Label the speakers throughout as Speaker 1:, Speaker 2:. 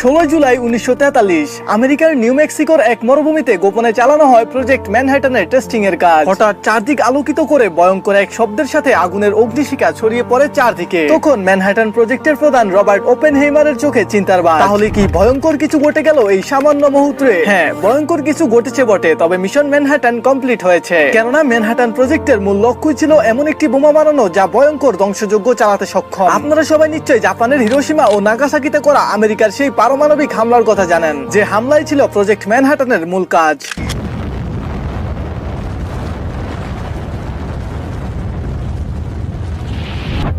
Speaker 1: ষোলো জুলাই উনিশশো তেতাল্লিশ, আমেরিকার নিউ মেক্সিকোর এক মরুভূমিতে গোপনে চালানো হয় প্রজেক্ট ম্যানহাটনের টেস্টিং এর কাজ। হঠাৎ চারদিক আলোকিত করে ভয়ঙ্কর এক শব্দের সাথে আগুনের অগ্নিশিখা ছড়িয়ে পড়ে চারদিকে। তখন ম্যানহাটন প্রজেক্টের প্রধান রবার্ট ওপেনহেইমারের চোখে চিন্তার বাদ তাহলে কি ভয়ঙ্কর কিছু ঘটে গেল এই সামান্য মুহূর্তে? হ্যাঁ ভয়ঙ্কর কিছু ঘটেছে বটে, তবে মিশন ম্যানহাটন কমপ্লিট হয়েছে। কেননা ম্যানহাটন প্রজেক্টের মূল লক্ষ্য ছিল এমন একটি বোমা বানানো যা ভয়ঙ্কর ধ্বংসযোগ্য চালাতে সক্ষম। আপনারা সবাই নিশ্চয়ই জাপানের হিরোসীমা ও নাগাসাকিতে করা আমেরিকার সেই পারমাণবিক হামলার কথা জানেন যে হামলাই ছিল প্রজেক্ট ম্যানহাটনের মূল কাজ।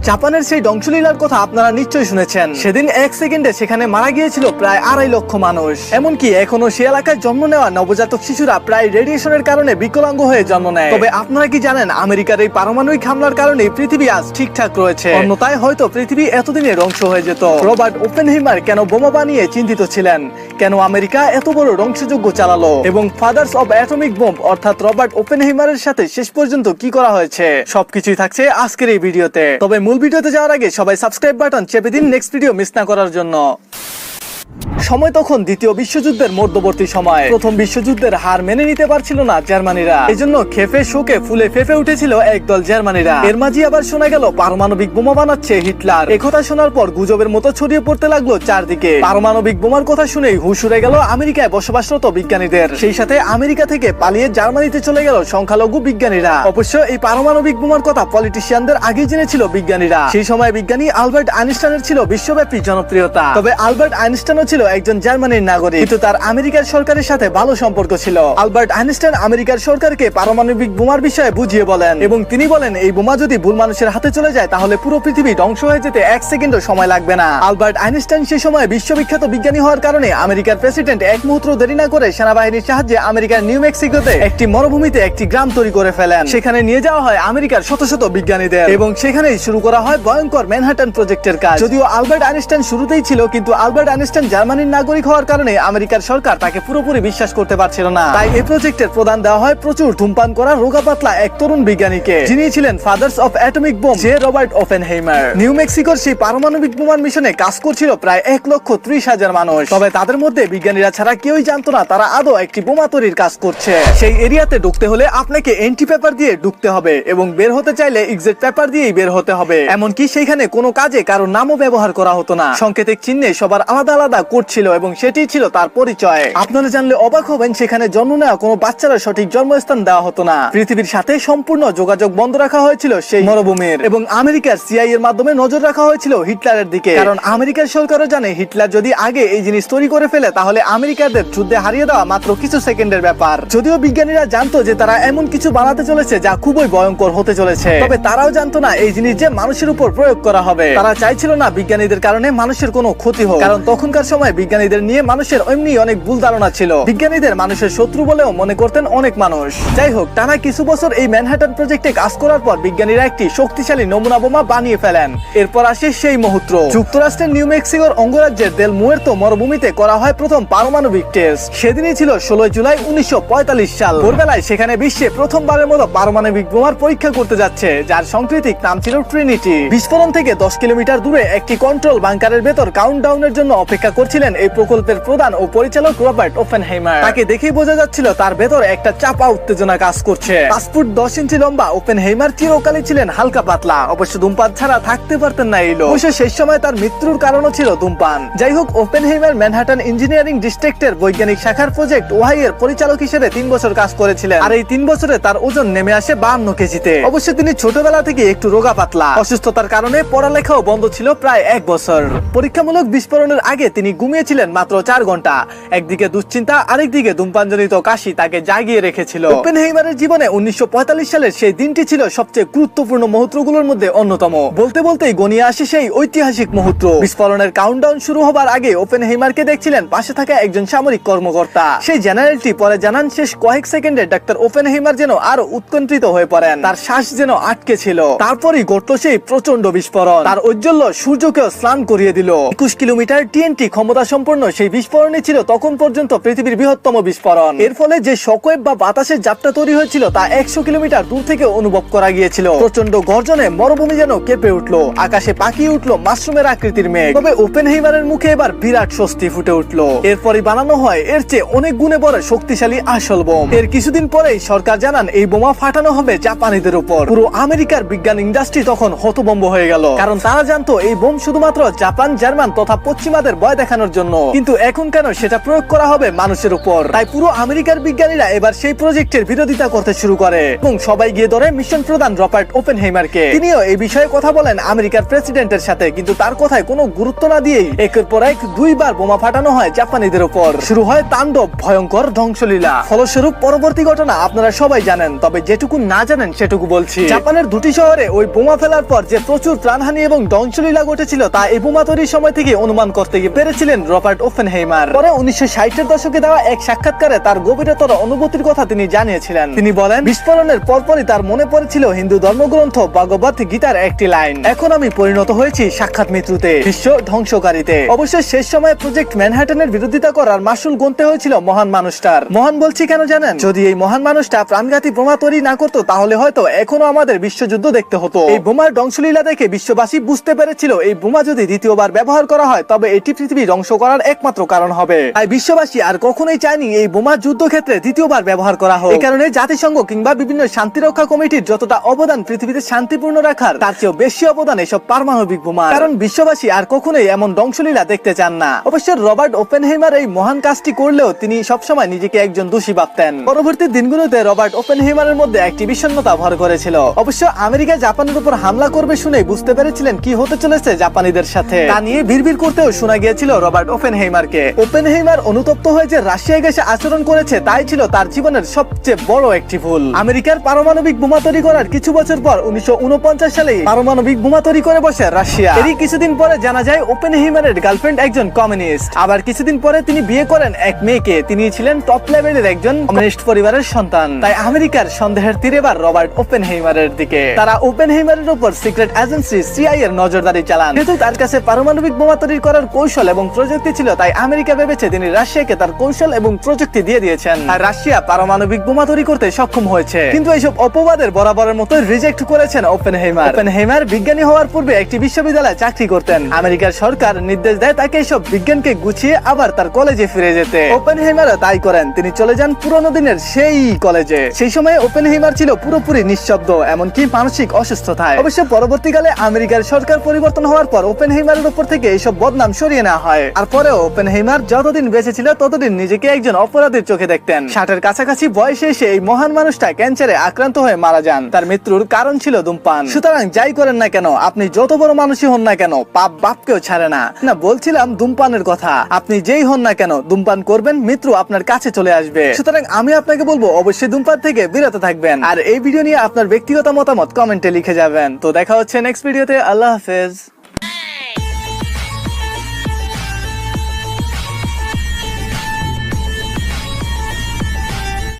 Speaker 1: জাপানের সেই ধ্বংসলীলার কথা আপনারা নিশ্চয়ই শুনেছেন। সেদিন এক সেকেন্ডে সেখানে মারা গিয়েছিল প্রায় আড়াই লক্ষ মানুষ। এমনকি এখনও সে এলাকায় জন্ম নেওয়া নবজাতক শিশুরা প্রায় রেডিয়েশনের কারণে বিকলাঙ্গ হয়ে জন্ম নেয়। তবে আপনারা কি জানেন, আমেরিকার এই পারমাণবিক হামলার কারণে পৃথিবী আজ ঠিকঠাক রয়েছে? অন্যথায় হয়তো পৃথিবী এতদিনে ধ্বংস হয়ে যেত। রবার্ট ওপেনহিমার কেন বোমা বানিয়ে চিন্তিত ছিলেন? কেন আমেরিকা এত বড় ধ্বংসযোগ্য চালালো? এবং ফাদার্স অব অ্যাটমিক বোম অর্থাৎ রবার্ট ওপেন ওপেনহিমারের সাথে শেষ পর্যন্ত কি করা হয়েছে? সবকিছুই থাকছে আজকের এই ভিডিওতে। তবে মূল ভিডিওতে যাওয়ার আগে সবাই সাবস্ক্রাইব বাটন চেপে দিন নেক্সট ভিডিও মিস না করার জন্য। সময় তখন দ্বিতীয় বিশ্বযুদ্ধের মধ্যবর্তী সময়। প্রথম বিশ্বযুদ্ধের হার মেনে নিতে পারছিল না জার্মানিরা। এজন্য খেপে শোকে ফুলে ফেপে উঠেছিল একদল জার্মানিরা। এর মাঝে আবার শোনা গেল, পারমাণবিক বোমা বানাচ্ছে হিটলার। একথা শোনার পর গুজবের মতো ছড়িয়ে পড়তে লাগল চারদিকে। পারমাণবিক বোমার কথা শুনেই হুশ উড়ে গেল আমেরিকায় বসবাসরত বিজ্ঞানীদের। সেই সাথে আমেরিকা থেকে পালিয়ে জার্মানিতে চলে গেল সংখ্যালঘু বিজ্ঞানীরা। অবশ্য এই পারমাণবিক বোমার কথা পলিটিশিয়ানদের আগেই জেনেছিল বিজ্ঞানীরা। সেই সময় বিজ্ঞানী আলবার্ট আইনস্টাইনের ছিল বিশ্বব্যাপী জনপ্রিয়তা। তবে আলবার্ট আইনস্টাইনও ছিল একজন জার্মানির নাগরিক, কিন্তু তার আমেরিকার সরকারের সাথে ভালো সম্পর্ক ছিল। আলবার্ট আইনস্টাইন আমেরিকার সরকারকে পারমাণবিক বোমার বিষয়ে বুঝিয়ে বলেন এবং তিনি বলেন, এই বোমা যদি ভুল মানুষের হাতে চলে যায়, তাহলে পুরো পৃথিবী ধ্বংস হয়ে যেতে এক সেকেন্ডও সময় লাগবে না। আলবার্ট আইনস্টাইন সে সময় বিশ্ববিখ্যাত বিজ্ঞানী হওয়ার কারণে আমেরিকার প্রেসিডেন্ট এক মুহূর্ত দেরি না করে সেনাবাহিনীর সাহায্যে আমেরিকার নিউ মেক্সিকোতে একটি মরুভূমিতে একটি গ্রাম তৈরি করে ফেলেন। সেখানে নিয়ে যাওয়া হয় আমেরিকার শত শত বিজ্ঞানীদের এবং সেখানেই শুরু করা হয় ভয়ঙ্কর ম্যানহাটন প্রজেক্টের কাজ। যদিও আলবার্ট আইনস্টাইন শুরুতেই ছিল, কিন্তু আলবার্ট আইনস্টাইন জার্মানির নাগরিক হওয়ার কারণে আমেরিকার সরকার তাকে পুরোপুরি বিশ্বাস করতে পারছিল না। তাই এই প্রজেক্টের প্রদান দেওয়া হয় প্রচুর ধূমপান করা রোগা পাতলা এক তরুণ বিজ্ঞানীকে। যিনি ছিলেন fathers of atomic bomb J Robert Oppenheimer New মেক্সিকোর সেই পারমাণবিক বোমার মিশনে কাজ করছিল প্রায় এক লক্ষ ত্রিশ হাজার মানুষ। তবে তাদের মধ্যে বিজ্ঞানীরা ছাড়া কেউই জানতো না তারা আদৌ একটি বোমা তৈরির কাজ করছে। সেই এরিয়াতে ঢুকতে হলে আপনাকে এন্টি পেপার দিয়ে ঢুকতে হবে এবং বের হতে চাইলে এক্সিট পেপার দিয়েই বের হতে হবে। এমনকি সেইখানে কোনো কাজে কারও নামও ব্যবহার করা হতো না। সংকেতিক চিহ্নে সবার আলাদা আলাদা কোড ছিল এবং সেটি ছিল তার পরিচয়। আপনারা জানলে অবাক হবেন, সেখানে জন্ম নেওয়া কোনো বাচ্চারা সঠিক জন্মস্থান দেওয়া হতো না। পৃথিবীর সাথে সম্পূর্ণ যোগাযোগ বন্ধ রাখা হয়েছিল সেই মরুভূমির। এবং আমেরিকার সিআই এর মাধ্যমে নজর রাখা হয়েছিল হিটলারের দিকে। কারণ আমেরিকার সরকারও জানে, হিটলার যদি আগে এই জিনিস তৈরি করে ফেলে, তাহলে আমেরিকাদের যুদ্ধে হারিয়ে দেওয়া মাত্র কিছু সেকেন্ডের ব্যাপার। যদিও বিজ্ঞানীরা জানতো যে তারা এমন কিছু বানাতে চলেছে যা খুবই ভয়ঙ্কর হতে চলেছে। তবে তারাও জানতো না এই জিনিস যে মানুষের উপর প্রয়োগ করা হবে। তারা চাইছিল না বিজ্ঞানীদের কারণে মানুষের কোনো ক্ষতি হোক। কারণ তখনকার সময় বিজ্ঞানীদের নিয়ে মানুষের এমনি অনেক ভুল ধারণা ছিল। বিজ্ঞানীদের মানুষের শত্রু বলেও মনে করতেন অনেক মানুষ। যাই হোক টানা কিছু বছর এই ম্যানহাটন প্রজেক্টে কাজ করার পর বিজ্ঞানীরা একটি শক্তিশালী নমুনা বোমা বানিয়ে ফেলেন। এরপর আসে সেই মুহূর্ত। যুক্তরাষ্ট্রের নিউ মেক্সিকোর অঙ্গরাজ্যের দেল মুয়ের্তো মরুভূমিতে করা হয় প্রথম পারমাণবিক টেস্ট। সেদিনই ছিল ষোলোই জুলাই উনিশশো পঁয়তাল্লিশ সাল। ভোরবেলায় সেখানে বিশ্বে প্রথমবারের মতো পারমাণবিক বোমার পরীক্ষা করতে যাচ্ছে, যার সাংকেতিক নাম ছিল ট্রিনিটি। বিস্ফোরণ থেকে দশ কিলোমিটার দূরে একটি কন্ট্রোল বাংকারের ভেতর কাউন্টডাউনের জন্য অপেক্ষা করছিলেন এই প্রকল্পের প্রধান ও পরিচালক রবার্ট ওপেনহেইমার। তাকে দেখেই বোঝা যাচ্ছিল তার ভেতর একটা চাপা উত্তেজনা কাজ করছে। পাঁচ ফুট দশ ইঞ্চি লম্বা ওপেনহেইমার চিরকালই ছিলেন হালকা পাতলা। অবশ্য ধূমপান ছাড়া থাকতে পারতেন না এই লোক। অবশ্য সেই সময় তার মৃত্যুর কারণও ছিল ধূমপান। যাই হোক, ওপেনহেইমার ম্যানহাটন ইঞ্জিনিয়ারিং ডিস্ট্রিক্টের বৈজ্ঞানিক শাখার প্রজেক্ট ওহাই এর পরিচালক হিসেবে তিন বছর কাজ করেছিলেন। আর এই তিন বছরে তার ওজন নেমে আসে বান্ন কেজিতে। অবশ্য তিনি ছোটবেলা থেকে একটু রোগা পাতলা। অসুস্থতার কারণে পড়ালেখাও বন্ধ ছিল প্রায় এক বছর। পরীক্ষামূলক বিস্ফোরণের আগে তিনি ঘুমিয়েছিলেন মাত্র চার ঘণ্টা। একদিকে দুশ্চিন্তা, আরেকদিকে ধূমপানজনিত কাশি তাকে জাগিয়ে রেখেছিল। ওপেনহেইমারের জীবনে উনিশশো সালের সেই দিনটি ছিল সবচেয়ে গুরুত্বপূর্ণ মুহূর্তগুলোর মধ্যে অন্যতম। বলতে বলতেই গনিয়ে আসে সেই ঐতিহাসিক মুহূর্ত। বিস্ফোরণের কাউন্টডাউন শুরু হবার আগে ওপেনহেইমারকে দেখছিলেন পাশে থাকা একজন সামরিক কর্মকর্তা। সেই জেনারেলটি পরে জানান শেষ কয়েক সেকেন্ডে ডাক্তার ওপেনহেইমার যেন আরও উৎকণ্ঠিত হয়ে পড়েন। তার শ্বাস যেন আটকে ছিল। তারপরই ঘটল সেই প্রচণ্ড বিস্ফোরণ। তার ঔজ্জ্বল্য সূর্যকেও স্নান করিয়ে দিল। একুশ কিলোমিটার টিএনটি ক্ষমতা সম্পন্ন সেই বিস্ফোরণই ছিল তখন পর্যন্ত পৃথিবীর বৃহত্তম বিস্ফোরণ। এর ফলে যে শকওয়েভ বা বাতাসের যাত্রা তৈরি হয়েছিল তা একশো কিলোমিটার দূর থেকে অনুভব করা গিয়েছিল। প্রচণ্ড গর্জনে মরুভূমি যেন কেঁপে উঠল, আকাশে পাকিয়ে উঠল, মাশরুমের আকৃতির মেঘ। তবে ওপেন হেইমারের মুখে এবার বিরাট স্বস্তি ফুটে উঠল। এরপরই বানানো হয় এর চেয়ে অনেক গুণে বড় শক্তিশালী আসল বোম। এর কিছুদিন পরেই সরকার জানান এই বোমা ফাটানো হবে জাপানিদের উপর। পুরো আমেরিকার বিজ্ঞান ইন্ডাস্ট্রি তখন হতবম্ব হয়ে গেল। কারণ তারা জানতো এই বোম শুধুমাত্র জাপান, জার্মান তথা পশ্চিমাদের ভয় দেখানোর জন্য। কিন্তু এখন কেন সেটা প্রয়োগ করা হবে মানুষের উপর? তাই পুরো আমেরিকার বিজ্ঞানীরা এবার সেই প্রজেক্টের বিরোধিতা করতে শুরু করে এবং সবাই গিয়ে ধরে মিশন প্রধান রবার্ট ওপেন হেইমারকে তিনিও এই বিষয়ে কথা বলেন আমেরিকার প্রেসিডেন্টের সাথে, কিন্তু তার কথায় কোনো গুরুত্ব না দিয়েই একের পর এক দুইবার বোমা ফাটানো হয় জাপানিদের উপর। শুরু হয় তাণ্ডব, ভয়ঙ্কর ধ্বংসলীলা। ফলস্বরূপ পরবর্তী ঘটনা আপনারা সবাই জানেন, তবে যেটুকু না জানেন সেটুকু বলছি। জাপানের দুটি শহরে ওই বোমা ফেলার পর যে প্রচুর প্রাণহানি এবং ধ্বংসলীলা ঘটেছিল, তা এই বোমা তৈরির সময় থেকে অনুমান করতে গিয়ে পেরেছিলেন রবার্ট ওফেনহেইমার পরে উনিশশো ষাটের দশকে দেওয়া এক সাক্ষাৎকারে তার গভীরতর অনুভূতির কথা তিনি জানিয়েছিলেন। তিনি বলেন, বিস্ফোরণের পরপরই তার মনে পড়েছিল হিন্দু ধর্মগ্রন্থ ভগবত গীতার একটি লাইন। এখন আমি পরিণত হয়েছি সাক্ষাৎ মৃত্যুতে বিশ্ব ধ্বংসকারীতে। অবশ্য শেষ সময়ে প্রজেক্ট ম্যানহাটনের বিরোধিতা করার মাসুল গুনতে হয়েছিল মহান মানুষটার। মহান বলছি কেন জানেন? যদি এই মহান মানুষটা প্রাণঘাতী বোমা তৈরি না করতো, তাহলে হয়তো এখনও আমাদের বিশ্বযুদ্ধ দেখতে হতো। এই বোমার ধ্বংসলীলা দেখে বিশ্ববাসী বুঝতে পেরেছিল, এই বোমা যদি দ্বিতীয়বার ব্যবহার করা হয়, তবে এটি পৃথিবী ধ্বংস করার একমাত্র কারণ হবে। তাই বিশ্ববাসী আর কখনোই চায়নি এই বোমা যুদ্ধক্ষেত্রে দ্বিতীয়বার ব্যবহার করা হোক। এই কারণে জাতিসংঘ কিংবা বিভিন্ন শান্তিরক্ষা কমিটির যতটা অবদান পৃথিবীতে শান্তিপূর্ণ রাখার তার চেয়েও বেশি অবদান এসব পারমাণবিক বোমা কারণ বিশ্ববাসী আর কখনোই এমন ধ্বংসলীলা দেখতে চান না। অবশ্য রবার্ট ওপেনহেইমার এই মহান কাজটি করলেও তিনি সবসময় নিজেকে একজন দোষী ভাবতেন। পরবর্তী দিনগুলোতে রবার্ট ওপেনহেইমারের মধ্যে একটি বিষণ্ণতা ভর করেছিল। অবশ্য আমেরিকা জাপানের উপর হামলা করবে শুনে বুঝতে পেরেছিলেন কি হতে চলেছে জাপানিদের সাথে। তা নিয়ে ভিড় করতেও শোনা গিয়েছিল রবার্ট ওপেনহেইমারকে। ওপেনহেইমার অনুতপ্ত হয়ে যে রাশিয়া গেছে আচরণ করেছে, তাই ছিল তার জীবনের সবচেয়ে বড় একটি ভুল। আমেরিকার পারমাণবিক বোমা তৈরি করার কিছু বছর পর উনিশশো সালে পারমাণবিক বোমা তৈরি করে বসে রাশিয়া। এরই কিছুদিন পরে জানা যায় ওপেনহেইমারের গার্লফ্রেন্ড একজন কমিউনিস্ট। আবার কিছুদিন পরে তিনি বিয়ে করেন এক মেয়েকে। তিনি ছিলেন টপ লেভেলের একজন কমিউনিস্ট পরিবারের সন্তান। তাই আমেরিকার সন্দেহের তীরে তীরেবার রবার্ট ওপেনহেইমারের দিকে। তারা ওপেন ওপেনহেইমারের উপর সিক্রেট এজেন্সি সিআই এর নজরদারি চালান। যেহেতু তার কাছে পারমাণবিক বোমা তৈরি করার কৌশল এবং প্রযুক্তি ছিল, তাই আমেরিকা ভেবেছে তিনি রাশিয়াকে তার কৌশল এবং প্রযুক্তি দিয়ে দিয়েছেন। আর রাশিয়া পারমাণবিক বোমা তৈরি করতে সক্ষম হয়েছে। কিন্তু এইসব অপবাদের বরাবরের মতো রিজেক্ট করেছেন ওপেনহেইমার। ওপেনহেইমার বিজ্ঞানী হওয়ার পূর্বে একটি বিশ্ববিদ্যালয়ে চাকরি করতেন। আমেরিকার সরকার নির্দেশ দেয় তাকে এইসব বিজ্ঞানকে গুছিয়ে আবার তার কলেজে ফিরে যেতে। ওপেনহেইমারও তাই করেন। তিনি চলে যান পুরোনো দিনের সেই কলেজে। সেই সময় ওপেনহেইমার ছিল পুরোপুরি নিঃশব্দ, এমনকি মানসিক অসুস্থতায়। অবশ্য পরবর্তীকালে আমেরিকার সরকার পরিবর্তন হওয়ার পর ওপেনহেইমারের উপর থেকে এইসব বদনাম সরিয়ে নেওয়া হয়। আর পরেও ওপেনহেইমার যতদিন বেঁচে ছিল, ততদিন নিজেকে একজন অপরাধীর চোখে দেখতেন। ষাটের কাছাকাছি বয়সে এসে এই মহান মানুষটা ক্যান্সারে আক্রান্ত হয়ে মারা যান। তার মৃত্যুর কারণ ছিল ধূমপান। সুতরাং যাই করেন না কেন, আপনি যত বড় মানুষই হন না কেন, পাপ বাপকেও ছাড়ে না। না, বলছিলাম ধূমপানের কথা। আপনি যেই হন না কেন, ধূমপান করবেন, মৃত্যু আপনার কাছে চলে আসবে। সুতরাং আমি আপনাকে বলব, অবশ্যই ধূমপান থেকে বিরত থাকবেন। আর এই ভিডিও নিয়ে আপনার ব্যক্তিগত মতামত কমেন্টে লিখে যাবেন। তো দেখা হচ্ছে নেক্সট ভিডিওতে আল্লাহ হাফেজ।